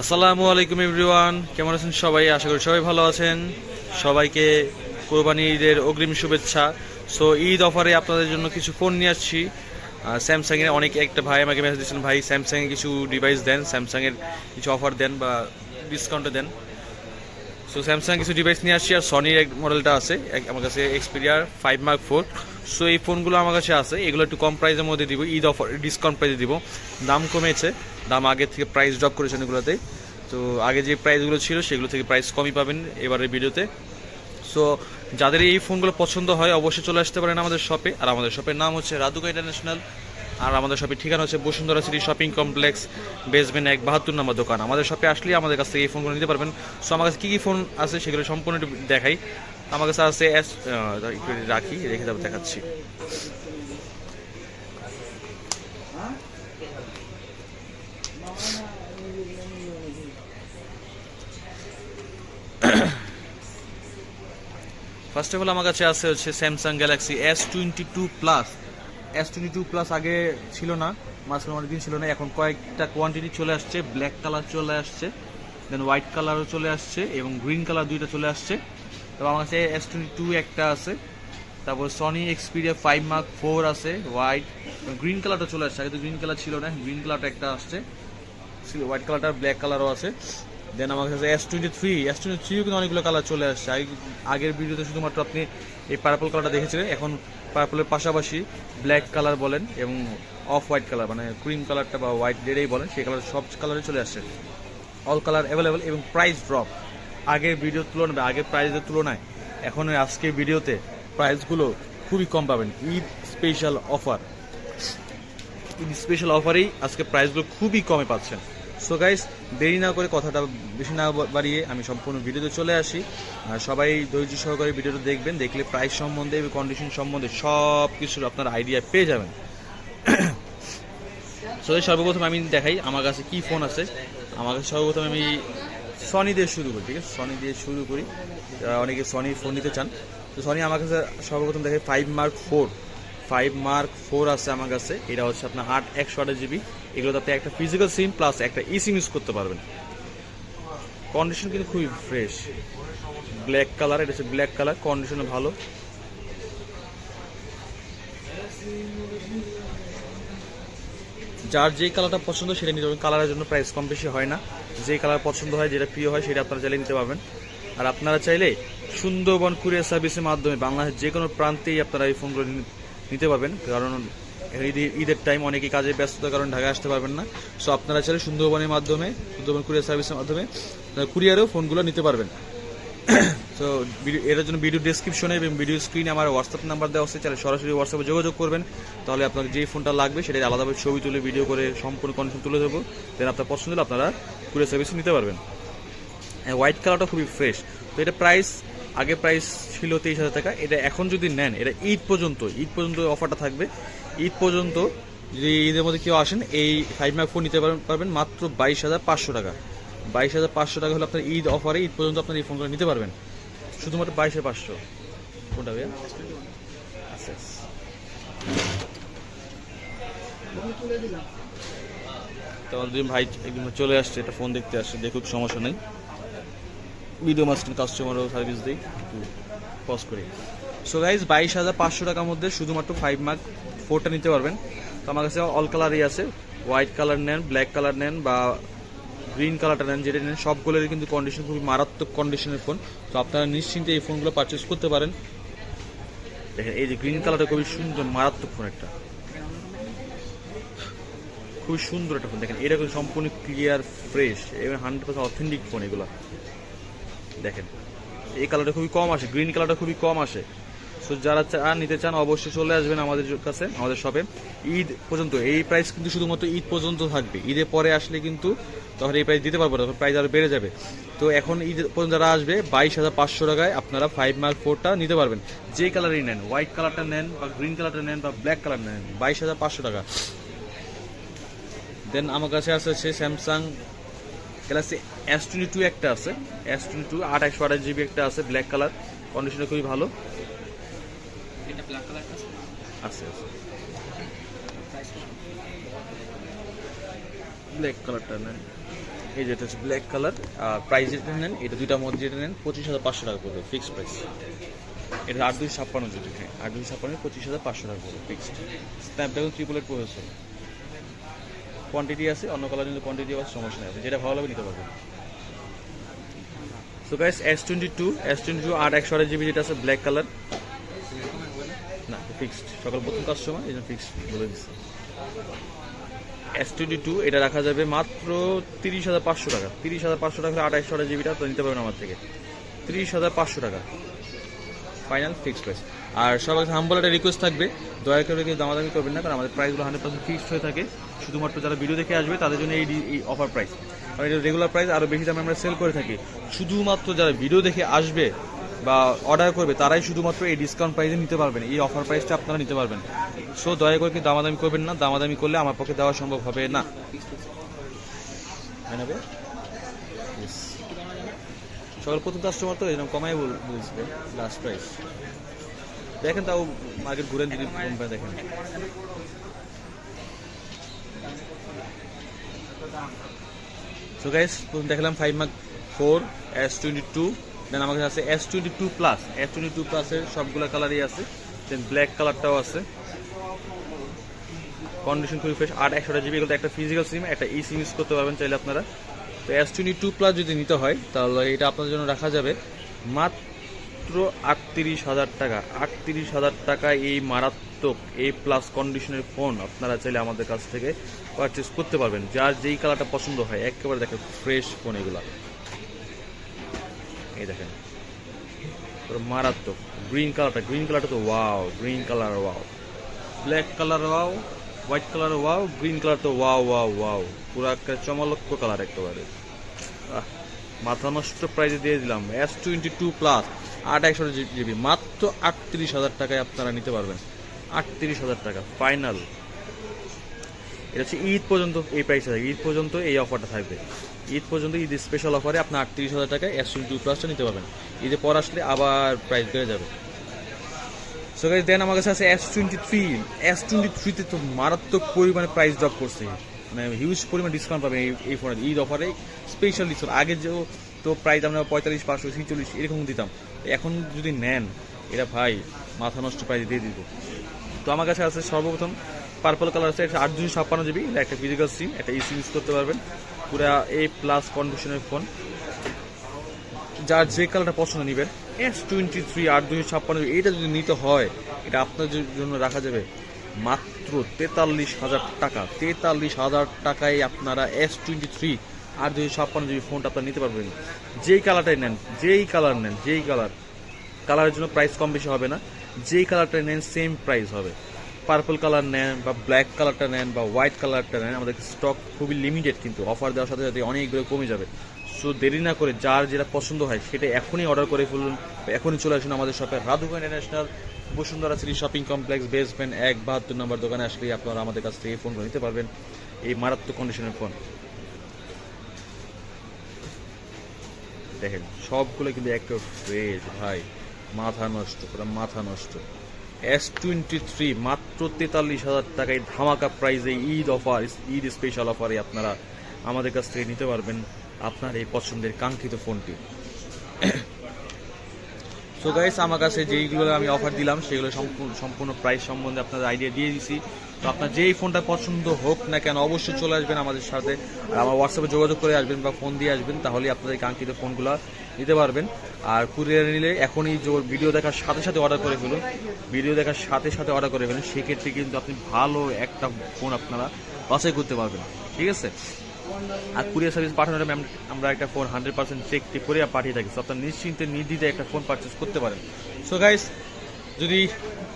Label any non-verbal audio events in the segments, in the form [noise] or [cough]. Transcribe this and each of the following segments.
আসসালামু আলাইকুম এভরিওয়ান। কেমন আছেন সবাই? আশা করি সবাই ভালো আছেন। সবাইকে কোরবানি ঈদের অগ্রিম শুভেচ্ছা। সো ঈদ অফারে আপনাদের জন্য কিছু ফোন নিয়ে আসছি। স্যামসাং এর অনেক একটা ভাই আমাকে মেসেজ দিয়েছেন, ভাই স্যামসাং এর কিছু ডিভাইস দেন স্যামসাং এর কিছু অফার দেন বা ডিসকাউন্টে দেন। সো স্যামসাং কিছু ডিভাইস নিয়ে আসছি আর সনির এক মডেলটা আছে আমার কাছে এক্সপিরিয়ার ফাইভ মার্ক ফোর সো এই ফোনগুলো আমার কাছে আছে, এগুলো একটু কম প্রাইসের মধ্যে দিব, ঈদ অফার ডিসকাউন্ট প্রাইসে দিব। দাম কমেছে। দাম আগের থেকে প্রাইস ড্রপ করেছেন এগুলোতে। তো আগে যে প্রাইসগুলো ছিল, সেগুলো থেকে প্রাইস কমই পাবেন এবারের ভিডিওতে। সো যাদের এই ফোনগুলো পছন্দ হয়, অবশ্যই চলে আসতে পারেন আমাদের শপে আর আমাদের শপের নাম হচ্ছে রাধুকা ইন্টারন্যাশনাল আর আমাদের শপের ঠিকানা হচ্ছে Bashundhara city shopping complex basement এক বাহাত্তর নম্বর দোকান। আমাদের শপে আসলেই আমাদের কাছ থেকে এই ফোনগুলো নিতে পারবেন। সো আমার কাছে কী কী ফোন আছে সেগুলো সম্পূর্ণ দেখাই। আমার কাছে আছে রাখি, রেখে তারপর দেখাচ্ছি। ফার্স্ট অফ অল আমার কাছে আছে হচ্ছে Samsung Galaxy S twenty two plus S twenty two plus আগে ছিল না, মাঝখানে অনেকদিন ছিল না, এখন কয়েকটা কোয়ান্টিটি চলে আসছে ব্ল্যাক কালার চলে আসছে দেন হোয়াইট কালারও চলে আসছে, এবং গ্রিন কালার দুইটা চলে আসছে। তবে আমার কাছে এস টোয়েন্টি টু একটা আছে, তারপর Sony Xperia five mark four আছে হোয়াইট গ্রিন কালারটা চলে আসছে। আগে তো গ্রিন কালার ছিল না গ্রিন কালারটা একটা আসছে হোয়াইট কালারটা ব্ল্যাক কালারও আছে। দেন আমার কাছে S twenty three S twenty থ্রিও কিন্তু অনেকগুলো কালার চলে আসছে। আগে- আগের ভিডিওতে শুধুমাত্র আপনি এই পার্পল কালারটা দেখেছিলেন। এখন পার্পলের পাশাপাশি ব্ল্যাক কালার বলেন এবং অফ হোয়াইট কালার মানে ক্রিম কালারটা বা হোয়াইট যেটাই বলেন, সেই কালার সব কালারে চলে আসছে। অল কালার অ্যাভেলেবেল এবং প্রাইস ড্রপ আগের ভিডিওর তুলনায় বা আগের প্রাইসের তুলনায় এখন আজকের ভিডিওতে প্রাইসগুলো খুবই কম পাবেন। Eid special offer Eid special অফারেই আজকে প্রাইসগুলো খুবই কমে পাচ্ছেন। সো গাইস দেরি না করে কথাটা বেশি না বাড়িয়ে আমি সম্পূর্ণ ভিডিওতে চলে আসি। আর সবাই ধৈর্য সহকারে ভিডিওটা দেখবেন, দেখলে প্রাইস সম্বন্ধে এবং কন্ডিশন সম্বন্ধে সব কিছুর আপনার আইডিয়া পেয়ে যাবেন। সো সর্বপ্রথম আমি দেখাই, আমার কাছে কি ফোন আছে। আমার কাছে সর্বপ্রথম আমি সনি দিয়ে শুরু করি, ঠিক আছে? সনি দিয়ে শুরু করি। অনেকে সনি ফোন নিতে চান, তো সনি আমার কাছে সর্বপ্রথম দেখে five mark four five mark four আছে আমার কাছে, এটা হচ্ছে আপনার আট, একশো আঠাশ জিবি এগুলোতে আপনি একটা ফিজিক্যাল সিম প্লাস একটা ই সিম ইউজ করতে পারবেন। কন্ডিশন কিন্তু খুবই ফ্রেশ ব্ল্যাক কালার এটা হচ্ছে ব্ল্যাক কালার কন্ডিশনে ভালো। যার যেই কালারটা পছন্দ, সেটা নিতে পারবেন। কালারের জন্য প্রাইস কম বেশি হয় না। যে কালার পছন্দ হয়, যেটা প্রিয় হয়, সেটা আপনারা চাইলে নিতে পারবেন। আর আপনারা চাইলে সুন্দরবন কুরিয়ার সার্ভিসের মাধ্যমে বাংলাদেশের যে কোনো প্রান্তেই আপনারা এই ফোনগুলো নিতে পারবেন। কারণ ঈদের ঈদের টাইম অনেকেই কাজে ব্যস্ততার কারণে ঢাকায় আসতে পারবেন না। সো আপনারা চাইলে সুন্দরবনের মাধ্যমে, সুন্দরবন কুরিয়ার সার্ভিসের মাধ্যমে কুরিয়ারেও ফোনগুলো নিতে পারবেন। [coughs] তো এটার জন্য ভিডিও ডেসক্রিপশনে এবং ভিডিও স্ক্রিনে আমার হোয়াটসঅ্যাপ নাম্বার দেওয়া আছে, চাইলে সরাসরি হোয়াটসঅ্যাপে যোগাযোগ করবেন। তাহলে আপনার যে ফোনটা লাগবে সেটা আলাদাভাবে ছবি তুলে ভিডিও করে, সম্পূর্ণ কন্ডিশন তুলে দেবো দেন আপনার পছন্দ হলে আপনারা কুরিয়ার সার্ভিস নিতে পারবেন। হোয়াইট কালারটা খুবই ফ্রেশ তো এটা প্রাইস আগে প্রাইস ছিল তেইশ হাজার টাকা। এটা এখন যদি নেন, এটা ঈদ পর্যন্ত ঈদ পর্যন্ত অফারটা থাকবে। ঈদ পর্যন্ত যদি ঈদের মধ্যে কেউ আসেন এই ফাইভ ম্যাক ফোন নিতে পারবেন- মাত্র বাইশ হাজার পাঁচশো টাকা। বাইশ হাজার পাঁচশো টাকা হলে আপনার ঈদ অফারে ঈদ পর্যন্ত আপনার এই ফোনগুলো নিতে পারবেন। শুধুমাত্র বাইশে পাঁচশো। কোনটা ভাইয়া? আচ্ছা, আচ্ছা। ভাই একদম চলে আসছে এটা ফোন দেখতে আসছে দেখুক সমস্যা নেই। ভিডিও মাস্টার কাস্টমারও সার্ভিস দিই পজ করি। সো গাইজ বাইশ হাজার পাঁচশো টাকার মধ্যে শুধুমাত্র ফাইভ মার্ক ফোরটা নিতে পারবেন। তো আমার কাছে অল কালারই আছে। হোয়াইট কালার নেন ব্ল্যাক কালার নেন বা গ্রিন কালারটা নেন, যেটা নেন, সবগুলোরই কিন্তু কন্ডিশন খুবই মারাত্মক কন্ডিশনের ফোন তো আপনারা নিশ্চিন্তে এই ফোনগুলো পারচেস করতে পারেন। দেখেন, এই যে গ্রিন কালারটা খুবই সুন্দর, মারাত্মক ফোন একটা। খুবই সুন্দর একটা ফোন দেখেন, এটা কিন্তু সম্পূর্ণ ক্লিয়ার ফ্রেশ এবং হান্ড্রেড পার্সেন্ট অথেন্টিক ফোন এগুলো। দেখেন, এই কালারটা খুবই কম আসে গ্রিন কালারটা খুবই কম আসে। সো যারা নিতে চান, অবশ্যই চলে আসবেন আমাদের কাছে, আমাদের শপে ঈদ পর্যন্ত, এই প্রাইস কিন্তু শুধুমাত্র ঈদ পর্যন্ত থাকবে। ঈদের পরে আসলে কিন্তু তখন এই প্রাইস দিতে পারব না প্রাইস আরও বেড়ে যাবে। তো এখন ঈদ পর্যন্ত যারা আসবে, বাইশ হাজার পাঁচশো টাকায় আপনারা ফাইভ মার্ক ফোরটা নিতে পারবেন। যে কালারই নেন হোয়াইট কালারটা নেন বা গ্রিন কালারটা নেন বা ব্ল্যাক কালার নেন, বাইশ হাজার পাঁচশো টাকা। দেন আমার কাছে আছে Samsung Galaxy S twenty two একটা আছে। এস টোয়েন্টি টু আট একশো আঠাশ জিবি একটা আছে ব্ল্যাক কালার কন্ডিশনটা খুবই ভালো এটা ব্ল্যাক কালার আছে আছে ব্ল্যাক কালারটা নেন। এই যেটা হচ্ছে ব্ল্যাক কালার আর প্রাইস যেটা নেন, এটা দুইটার মধ্যে যেটা নেন, পঁচিশ হাজার পাঁচশো টাকা পড়বে ফিক্সড প্রাইস এটা আট দুই ছাপ্পান্ন যদি হ্যাঁ আট দুই ছাপ্পান্ন পঁচিশ হাজার পাঁচশো টাকা পড়বে fixed Snapdragon triple eight processor quantity আছে, অন্য কালার কিন্তু কোয়ান্টিটি আবার সমস্যা নেই যেটা ভালো লাগবে নিতে পারবেন। So guys S twenty two S twenty two আট একশো আট জিবি যেটা আছে ব্ল্যাক কালার ফিক্সড সকাল প্রথম কাস্টমার এই জন্য ফিক্সড বলে দিচ্ছি এস টোয়েন্টি টু এটা রাখা যাবে মাত্র তিরিশ হাজার পাঁচশো টাকা। তিরিশ হাজার পাঁচশো টাকা একশো আট জিবিটা তো নিতে পারবেন আমার থেকে। তিরিশ হাজার পাঁচশো টাকা। ফাইনাল ফিক্সড প্রাইস আর সবার হাম্বল একটা রিকোয়েস্ট থাকবে। দয়া করে কেউ দামাদামি করবেন না, কারণ আমাদের প্রাইসগুলো হান্ড্রেড পার্সেন্ট ফিক্সড হয়ে থাকে। শুধুমাত্র যারা ভিডিও দেখে আসবে, তাদের জন্য এই এই অফার প্রাইস কারণ এটা রেগুলার প্রাইস আরও বেশি দামে আমরা সেল করে থাকি। শুধুমাত্র যারা ভিডিও দেখে আসবে বা অর্ডার করবে, তারাই শুধুমাত্র এই ডিসকাউন্ট প্রাইসে নিতে পারবেন। এই অফার প্রাইসটা আপনারা নিতে পারবেন। সো দয়া করে কি দামাদামি করবেন না? দামাদামি করলে আমার পক্ষে দেওয়া সম্ভব হবে না. সকাল প্রথম কাস্টমার তো এরকম কমাই বল- বলছিল লাস্ট প্রাইস দেখেন তাও মার্কেট ঘুরেন যদি দেখেন। সো গাইস দেখলাম five mark four S twenty two then আমার কাছে আছে S twenty two plus S twenty two প্লাসের সবগুলো কালারই আছে। দেন ব্ল্যাক কালারটাও আছে। কন্ডিশন খুবই ফ্রেশ আট একশোটা জিবি একটা ফিজিক্যাল সিম একটা ই সিম ইউজ করতে পারবেন চাইলে আপনারা। তো এস টোয়েন্টি টু প্লাস যদি নিতে হয়, তাহলে এটা আপনাদের জন্য রাখা যাবে মাত্র আটত্রিশ হাজার টাকা। আটত্রিশ হাজার টাকা এই মারাত্মক এই প্লাস কন্ডিশনের ফোন আপনারা চাইলে আমাদের কাছ থেকে পারচেস করতে পারবেন। যার যেই কালারটা পছন্দ হয়, একেবারে দেখেন ফ্রেশ ফোন এগুলা। এই দেখেন। মারাত্মক। গ্রিন কালারটা গ্রিন কালারটা তো wow green colour wow black colour wow white colour wow green colour তো ওয়াও ওয়াও ওয়াও পুরো একটা চমলক্ষ কালার একেবারে। মাথা নষ্ট প্রাইজে দিয়ে দিলাম। এস টোয়েন্টি টু প্লাস আট একশো জিবি মাত্র আটত্রিশ হাজার টাকায় আপনারা নিতে পারবেন। আটত্রিশ হাজার টাকা ফাইনাল এটা হচ্ছে ঈদ পর্যন্ত এই প্রাইসে থাকবে। ঈদ পর্যন্ত এই অফারটা থাকবে। ঈদ পর্যন্ত ঈদ স্পেশাল অফারে আপনি আটত্রিশ হাজার টাকায় এস টু প্লাসটা নিতে পারবেন। ঈদে পর আসলে আবার প্রাইস বেড়ে যাবে। সো গাইজ দেন আমার কাছে আছে S twenty three S twenty থ্রিতে তো মারাত্মক পরিমাণে প্রাইস ড্রপ করছে। মানে হিউজ পরিমাণে ডিসকাউন্ট পাবেন এই এই ফোনে ঈদ অফারে স্পেশাল ডিসকাউন্ট আগে যে তো প্রাইস আমরা পঁয়তাল্লিশ, পাঁচশো, ছিচল্লিশ এরকম দিতাম। এখন যদি নেন এটা ভাই মাথা নষ্ট প্রাইস দিয়ে দিব। তো আমার কাছে আছে সর্বপ্রথম পার্পল কালার আছে একটা আট দুশো ছাপ্পান্ন জিবি একটা ফিজিক্যাল সিম একটা ইসি ইউজ করতে পারবেন। পুরা এ প্লাস কন্ডিশনের ফোন যার যে কালারটা পছন্দ নেবেন এস টোয়েন্টি থ্রি আট দুশো ছাপ্পান্ন এটা যদি নিতে হয়, এটা আপনার জন্য রাখা যাবে মাত্র তেতাল্লিশ হাজার টাকা। তেতাল্লিশ হাজার টাকায় আপনারা এস টোয়েন্টি থ্রি আট দুশো ছাপ্পান্ন জিবি ফোনটা আপনারা নিতে পারবেন। যেই কালারটাই নেন, যেই কালার নেন, যেই কালার কালারের জন্য প্রাইস কম বেশি হবে না, যেই কালারটা নেন সেম প্রাইস হবে। পার্পল কালার নেন বা ব্ল্যাক কালারটা নেন বা হোয়াইট কালারটা নেন, আমাদের স্টক খুবই লিমিটেড কিন্তু অফার দেওয়ার সাথে সাথে অনেকগুলো কমে যাবে। সো দেরি না করে যার যেটা পছন্দ হয় সেটা এখনই অর্ডার করে ফেলুন। এখনই চলে আসুন আমাদের শপে Radhuka international Bashundhara city shopping complex basement এক বাহাত্তর নম্বর দোকানে আসলেই আপনারা আমাদের কাছ থেকে এই ফোনগুলো নিতে পারবেন এই মারাত্মক কন্ডিশনের ফোন দেখেন, সবগুলো কিন্তু একটা ফ্রেশ ভাই, মাথা নষ্ট মাথা নষ্ট। এস টোয়েন্টি থ্রি মাত্র তেতাল্লিশ হাজার টাকায় ধামাকা প্রাইজে ঈদ অফার ঈদ স্পেশাল অফারে আপনারা আমাদের কাছ থেকে নিতে পারবেন আপনার এই পছন্দের কাঙ্ক্ষিত ফোনটি। সো গাইস আমার কাছে যেইগুলো আমি অফার দিলাম, সেগুলো সম্পূর্ণ সম্পূর্ণ প্রাইস সম্বন্ধে আপনাদের আইডিয়া দিয়ে দিছি। তো আপনার যেই ফোনটা পছন্দ হোক না কেন, অবশ্যই চলে আসবেন আমাদের সাথে। আর আমার হোয়াটসঅ্যাপে যোগাযোগ করে আসবেন বা ফোন দিয়ে আসবেন তাহলে আপনাদের কাঙ্ক্ষিত ফোনগুলো নিতে পারবেন। আর কুরিয়ার নিলে এখনই যে ভিডিও দেখার সাথে সাথে অর্ডার করে ফেলুন। ভিডিও দেখার সাথে সাথে অর্ডার করে ফেলুন। সেক্ষেত্রে কিন্তু আপনি ভালো একটা ফোন আপনারা বাছাই করতে পারবেন। ঠিক আছে? আর কুরিয়ার সার্ভিস পাঠানোর আমরা একটা phone hundred percent check tech করে পাঠিয়ে থাকি। তো আপনার নিশ্চিন্তে নির্দ্বিধায় একটা ফোন পারচেস করতে পারেন। সো গাইস যদি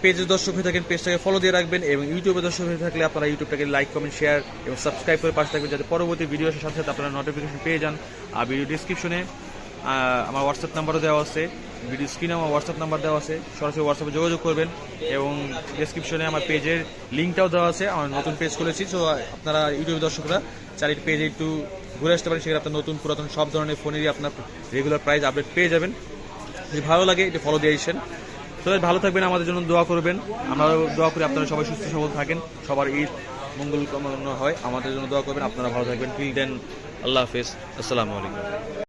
পেজের দর্শক হয়ে থাকেন, পেজটাকে ফলো দিয়ে রাখবেন এবং ইউটিউবে দর্শক হয়ে থাকলে আপনারা ইউটিউবটাকে লাইক কমেন্ট শেয়ার এবং সাবস্ক্রাইব করে পাশে থাকবেন। যাতে পরবর্তী ভিডিও আসার সাথে সাথে আপনারা নোটিফিকেশন পেয়ে যান। আর ভিডিও ডিসক্রিপশনে আমার হোয়াটসঅ্যাপ নাম্বারও দেওয়া আছে। ভিডিও স্ক্রিনে আমার হোয়াটসঅ্যাপ নাম্বার দেওয়া আছে। সরাসরি হোয়াটসঅ্যাপে যোগাযোগ করবেন এবং ডিসক্রিপশনে আমার পেজের লিঙ্কটাও দেওয়া আছে। আমার নতুন পেজ খুলেছি সো আপনারা ইউটিউব দর্শকরা চারিটি পেজে একটু ঘুরে আসতে পারেন। সেখানে আপনার নতুন, পুরাতন সব ধরনের ফোনেরই আপনার রেগুলার প্রাইস আপডেট পেয়ে যাবেন। যদি ভালো লাগে, একটু ফলো দিয়ে আসেন। তো ভালো থাকবেন, আমাদের জন্য দোয়া করবেন। আমরা দোয়া করি আপনারা সবাই সুস্থ সবল থাকেন। সবার ঈদ মঙ্গল কামনা হয়। আমাদের জন্য দোয়া করবেন। আপনারা ভালো থাকবেন। টিল দেন আল্লাহ হাফিজ। আসসালামু আলাইকুম।